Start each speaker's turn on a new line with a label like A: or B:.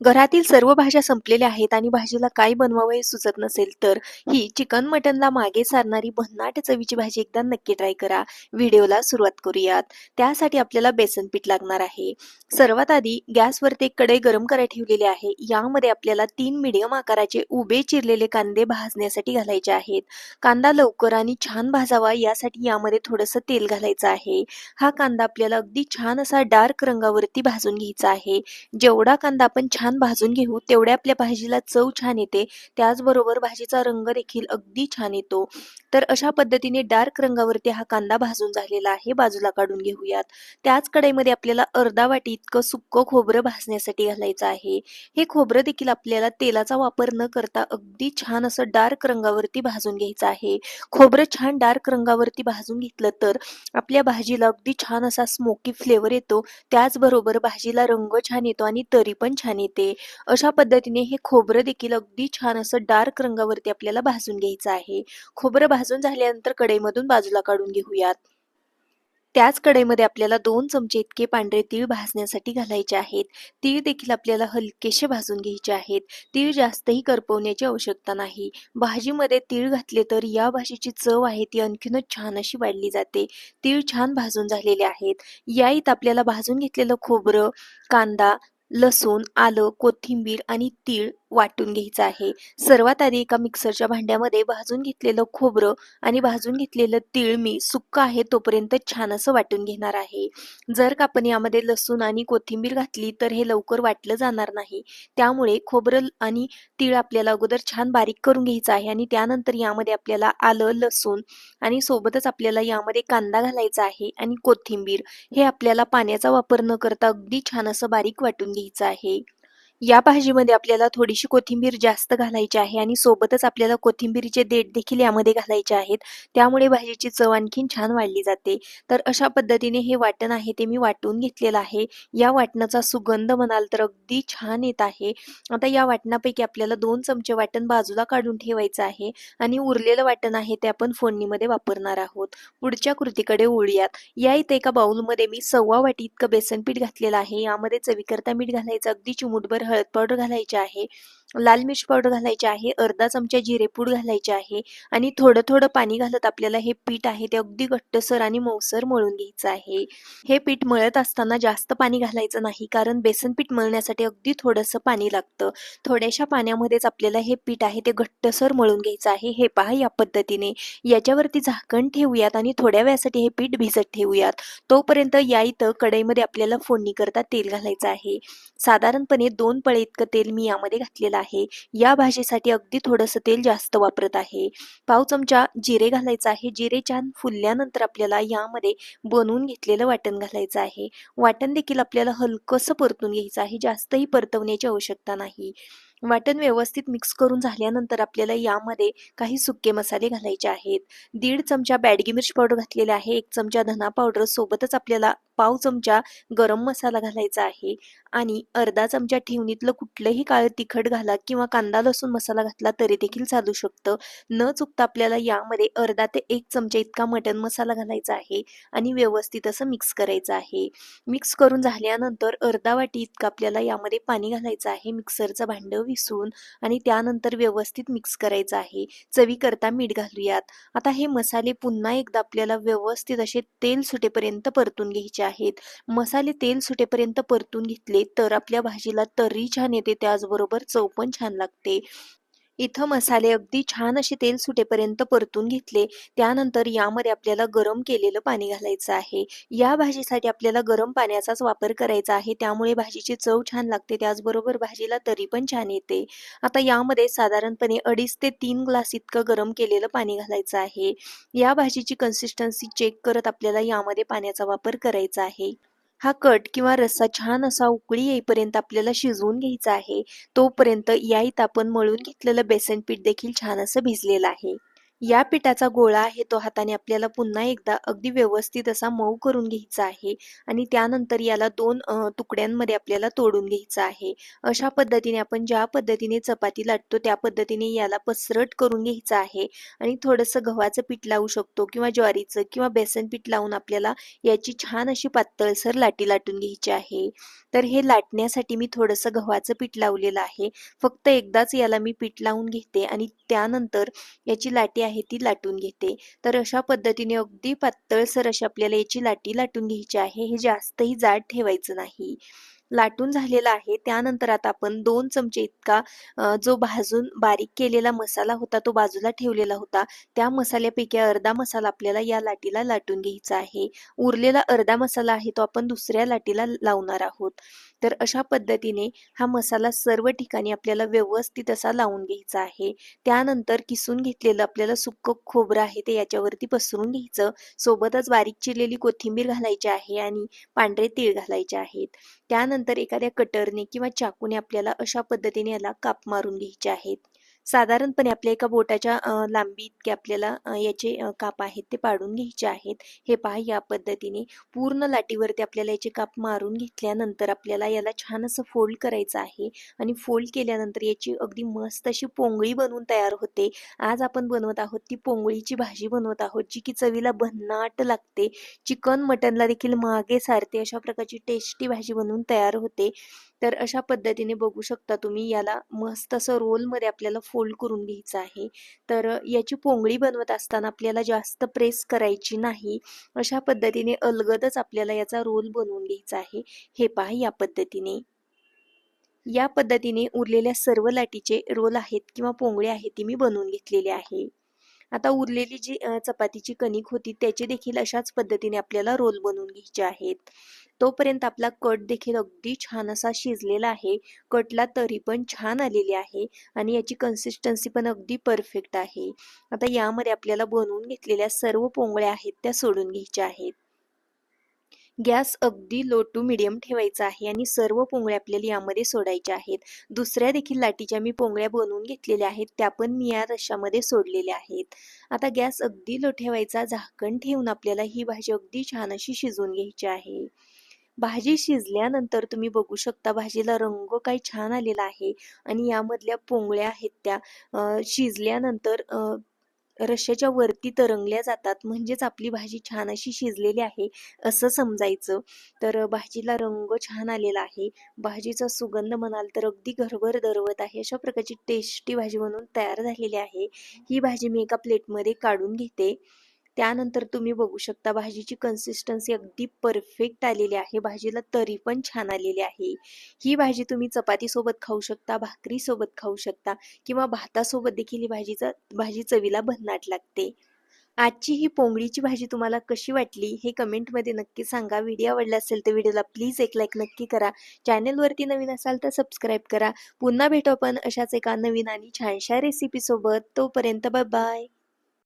A: घरातील सर्व भाज्या संपलेल्या आहेत आणि भाजीला काय बनवावं हे सुचत नसेल तर ही चिकन मटनला मागे सारणारी भन्नाट चवीची भाजी एकदा नक्की ट्राय करा. व्हिडिओला सुरुवात करूयात. त्यासाठी आपल्याला बेसन पीठ लागणार आहे. सर्वात आधी गॅसवरती एक कढई गरम करायला ठेवलेले आहे. यामध्ये आपल्याला तीन मिडियम आकाराचे उभे चिरलेले कांदे भाजण्यासाठी घालायचे आहेत. कांदा लवकर आणि छान भाजावा यासाठी यामध्ये थोडंसं तेल घालायचं आहे. हा कांदा आपल्याला अगदी छान असा डार्क रंगावरती भाजून घ्यायचा आहे. जेवढा कांदा आपण छान भाजून घेऊ तेवढ्या आपल्या भाजीला चव छान येते. त्याचबरोबर भाजीचा रंग देखील अगदी छान येतो. तर अशा पद्धतीने डार्क रंगावरती हा कांदा भाजून झालेला आहे बाजूला काढून घेऊयात. त्याच कढईमध्ये आपल्याला अर्धा वाटी इतकं सुक्क खोबरं भाजण्यासाठी घालायचं आहे. हे खोबरं देखील आपल्याला तेलाचा वापर न करता अगदी छान असं डार्क रंगावरती भाजून घ्यायचं आहे. खोबरं छान डार्क रंगावरती भाजून घेतलं तर आपल्या भाजीला अगदी छान असा स्मोकी फ्लेवर येतो. त्याचबरोबर भाजीला रंग छान येतो आणि तरी पण छान येते. अशा पद्धतीने हे खोबरं देखील अगदी छान असं डार्क रंगावरती आपल्याला भाजून घ्यायचं आहे. खोबरं भाजून झाल्यानंतर कढईमधून बाजूला काढून घेऊयात. त्याच कढईमध्ये आपल्याला दोन चमचे इतके पांढरे तीळ भाजण्यासाठी घालायचे आहेत. तीळ देखील आपल्याला हलकेसे भाजून घ्यायचे आहेत. तीळ जास्तही करपवण्याची आवश्यकता नाही. भाजीमध्ये तीळ घातले तर या भाजीची चव आहे ती आणखीनच छान अशी वाढली जाते. तीळ छान भाजून झालेले आहेत. याईत आपल्याला भाजून घेतलेलं खोबरं कांदा लसूण आलं कोथिंबीर आणि तीळ वाटून घ्यायचं आहे. सर्वात आधी एका मिक्सरच्या भांड्यामध्ये भाजून घेतलेलं खोबरं आणि भाजून घेतलेलं तीळ मी सुक्क आहे तोपर्यंत छान असं वाटून घेणार आहे. जर का आपण यामध्ये लसूण आणि कोथिंबीर घातली तर हे लवकर वाटलं जाणार नाही. त्यामुळे खोबरं आणि तीळ आपल्याला अगोदर छान बारीक करून घ्यायचं आहे आणि त्यानंतर यामध्ये आपल्याला आलं लसूण आणि सोबतच आपल्याला यामध्ये कांदा घालायचा आहे आणि कोथिंबीर हे आपल्याला पाण्याचा वापर न करता अगदी छान असं बारीक वाटून घ्यायचं आहे या भाजीमध्ये आपल्याला थोडीशी कोथिंबीर जास्त घालायची आहे आणि सोबतच आपल्याला कोथिंबीरीचे देठ देखील यामध्ये घालायचे आहेत. त्यामुळे भाजीची चव आणखीन छान वाढली जाते. तर अशा पद्धतीने हे वाटण आहे ते मी वाटून घेतलेलं आहे. या वाटणाचा सुगंध म्हणाल तर अगदी छान येत आहे. आता या वाटणापैकी आपल्याला दोन चमचे वाटण बाजूला काढून ठेवायचं आहे आणि उरलेलं वाटण आहे ते आपण फोडणीमध्ये वापरणार आहोत. पुढच्या कृतीकडे ओळूयात या इथे एका बाउलमध्ये मी सव्वा वाटी इतकं बेसन पीठ घातलेलं आहे. यामध्ये चवीकरता मीठ घालायचं. अगदी चिमुटभर हळद पावडर घालायची आहे लाल मिर्च पावडर घालायची आहे अर्धा चमचा जिरेपूड घालायचे आहे आणि थोडं थोडं पाणी घालत आपल्याला हे पीठ आहे ते अगदी घट्टसर आणि मऊसर मळून घ्यायचं आहे. हे पीठ मळत असताना जास्त पाणी घालायचं नाही कारण बेसन पीठ मळण्यासाठी अगदी थोडंसं पाणी लागतं. थोड्याशा पाण्यामध्येच आपल्याला हे पीठ आहे ते घट्टसर मळून घ्यायचं आहे. हे पहा या पद्धतीने. याच्यावरती झाकण ठेवूयात आणि थोड्या वेळासाठी हे पीठ भिजत ठेवूयात. तोपर्यंत या इथं कढईमध्ये आपल्याला फोडणी करता तेल घालायचं आहे. साधारणपणे दोन पळे इतकं तेल मी यामध्ये घातलेलं आहे. या भाजीसाठी अगदी थोडंसं तेल जास्त वापरत आहे. पाव चमचा जिरे घालायचं आहे. जिरे छान फुलल्यानंतर आपल्याला यामध्ये बनवून घेतलेलं वाटण घालायचं आहे. वाटण देखील आपल्याला हलकंसं परतून घ्यायचं आहे. जास्तही परतवण्याची आवश्यकता नाही. वाटण व्यवस्थित मिक्स करून झाल्यानंतर आपल्याला यामध्ये काही सुके मसाले घालायचे आहेत. दीड चमचा बॅडगी मिर्च पावडर घातलेले आहे. एक चमचा धना पावडर सोबतच आपल्याला पाव चमचा गरम मसाला घालायचा आहे. आणि अर्धा चमचा ठेवणीतलं कुठलंही काळं तिखट घाला किंवा कांदा लसूण मसाला घातला तरी देखील चालू शकतं. न चुकता आपल्याला यामध्ये अर्धा ते एक चमचा इतका मटन मसाला घालायचा आहे आणि व्यवस्थित असं मिक्स करायचं आहे. मिक्स करून झाल्यानंतर अर्धा वाटी इतकं आपल्याला यामध्ये पाणी घालायचं आहे मिक्सरचं भांडं विसरून आणि त्यानंतर व्यवस्थित मिक्स करायचं आहे. चवीकरता मीठ घालूयात. आता हे मसाले पुन्हा एकदा आपल्याला व्यवस्थित असे तेल सुटेपर्यंत परतून घ्यायचे आहेत. मसाले तेल सुटेपर्यंत परतून घेतले तर आपल्या भाजीला तरी छान येते त्याचबरोबर चव पण छान लागते. इथं मसाले अगदी छान असे तेल सुटेपर्यंत परतून घेतले. त्यानंतर यामध्ये आपल्याला गरम केलेलं पाणी घालायचं आहे. या भाजीसाठी आपल्याला गरम पाण्याचाच वापर करायचा आहे. त्यामुळे भाजीची चव छान लागते. त्याचबरोबर भाजीला तरी पण छान येते. आता यामध्ये साधारणपणे अडीच ते तीन ग्लास इतकं गरम केलेलं पाणी घालायचं आहे. या भाजीची कन्सिस्टन्सी चेक करत आपल्याला यामध्ये पाण्याचा वापर करायचा आहे. हा कट किंवा रस्सा छान असा उकळी येईपर्यंत आपल्याला शिजवून घ्यायचा आहे. तोपर्यंत याईत आपण मळून घेतलेलं बेसन पीठ देखील छान असं भिजलेलं आहे. या पिठाचा गोळा आहे तो हाताने आपल्याला पुन्हा एकदा अगदी व्यवस्थित असा मऊ करून घ्यायचा आहे आणि त्यानंतर याला दोन तुकड्यांमध्ये आपल्याला तोडून घ्यायचा आहे. अशा पद्धतीने आपण ज्या पद्धतीने चपाती लाटतो त्या पद्धतीने याला पसरट करून घ्यायचं आहे आणि थोडंसं गव्हाचं पीठ लावू शकतो किंवा ज्वारीचं किंवा बेसन पीठ लावून आपल्याला याची छान अशी पातळसर लाटी लाटून घ्यायची आहे. तर हे लाटण्यासाठी मी थोडंसं गव्हाचं पीठ लावलेलं आहे. फक्त एकदाच याला मी पीठ लावून घेते आणि त्यानंतर याची लाटी आहे ती लाटून घेते. तर अशा पद्धतीने अगदी पातळसर अशी आपल्याला याची लाटी लाटून घ्यायची आहे. हे जास्तही जाड ठेवायचं नाही. लाटून झालेला आहे. त्यानंतर आता आपण दोन चमचे इतका जो भाजून बारीक केलेला मसाला होता तो बाजूला ठेवलेला होता. त्या मसाल्यापैकी अर्धा मसाला आपल्याला या लाटीला लाटून घ्यायचा आहे. उरलेला अर्धा मसाला आहे तो आपण दुसऱ्या लाटीला लावणार आहोत. तर अशा पद्धतीने हा मसाला सर्व ठिकाणी आपल्याला व्यवस्थित असा लावून घ्यायचा आहे. त्यानंतर किसून घेतलेलं आपल्याला सुक्क खोबरं आहे ते याच्यावरती पसरून घ्यायचं. सोबतच बारीक चिरलेली कोथिंबीर घालायची आहे आणि पांढरे तीळ घालायचे आहेत. त्यानंतर नंतर एखाद्या कटरने किंवा चाकूने आपल्याला अशा पद्धतीने याला काप मारून घ्यायचे आहेत. साधारणपणे आपल्या एका बोटाच्या लांबी इतके आपल्याला याचे काप आहेत ते पाडून घ्यायचे आहेत. हे पहा या पद्धतीने पूर्ण लाटीवरती आपल्याला याचे काप मारून घेतल्यानंतर आपल्याला याला छान असं फोल्ड करायचं आहे आणि फोल्ड केल्यानंतर याची अगदी मस्त अशी पोंगळी बनवून तयार होते. आज आपण बनवत आहोत ती पोंगळीची भाजी बनवत आहोत जी की चवीला भन्नाट लागते. चिकन मटनला देखील मागे सारते अशा प्रकारची टेस्टी भाजी बनवून तयार होते. तर अशा पद्धतीने बघू शकता तुम्ही याला मस्त असं रोलमध्ये आपल्याला फोल्ड करून घ्यायचं आहे. तर याची पोंगळी बनवत असताना आपल्याला जास्त प्रेस करायची नाही. अशा पद्धतीने अलगदच आपल्याला याचा रोल बनवून घ्यायचा आहे. हे पहा या पद्धतीने. या पद्धतीने उरलेल्या सर्व लाटीचे रोल आहेत किंवा पोंगळे आहेत ती मी बनवून घेतलेले आहे. आता उरलेली जी चपातीची कणिक होती त्याचे देखील अशाच पद्धतीने आपल्याला रोल बनवून घ्यायचे आहेत. तोपर्यंत आपला कट देखील अगदी छान असा शिजलेला आहे. कटला तरी पण छान आलेली आहे आणि याची कन्सिस्टन्सी पण अगदी परफेक्ट आहे. आता यामध्ये आपल्याला बनवून घेतलेल्या सर्व पोंगळ्या आहेत त्या सोडून घ्यायच्या आहेत. गॅस अगदी लो टू मिडियम ठेवायचा आहे आणि सर्व पोंगळ्या आपल्याला यामध्ये सोडायच्या आहेत. दुसऱ्या देखील लाटीच्या मी पोंगळ्या बनवून घेतलेल्या आहेत त्या पण मी या रशामध्ये सोडलेल्या आहेत. आता गॅस अगदी लो ठेवायचा झाकण ठेवून आपल्याला ही भाजी अगदी छान अशी शिजवून घ्यायची आहे. भाजी शिजल्यानंतर तुम्ही बघू शकता भाजीला रंग काही छान आलेला आहे आणि यामधल्या पोंगळ्या आहेत त्या. शिजल्यानंतर रश्श्याच्या वरती तरंगल्या जातात. म्हणजेच आपली भाजी छान अशी शिजलेली आहे असं समजायचं. तर भाजीला रंग छान आलेला आहे. भाजीचा सुगंध म्हणाल तर अगदी घरभर दरवत आहे. अशा प्रकारची टेस्टी भाजी म्हणून तयार झालेली आहे. ही भाजी मी एका प्लेटमध्ये काढून घेते. त्यानंतर तुम्ही बघू शकता भाजीची कन्सिस्टन्सी अगदी परफेक्ट आलेली आहे. भाजीला तरी पण छान आलेली आहे. ही भाजी तुम्ही चपातीसोबत खाऊ शकता भाकरीसोबत खाऊ शकता किंवा भातासोबत देखील ही भाजीचा भाजी चवीला भन्नाट लागते. आजची ही पोंगळीची भाजी तुम्हाला कशी वाटली हे कमेंटमध्ये नक्की सांगा. व्हिडिओ आवडला असेल तर व्हिडिओला प्लीज एक लाईक नक्की करा. चॅनलवरती नवीन असाल तर सबस्क्राईब करा. पुन्हा भेटू आपण अशाच एका नवीन आणि छानशा रेसिपीसोबत तोपर्यंत बाय बाय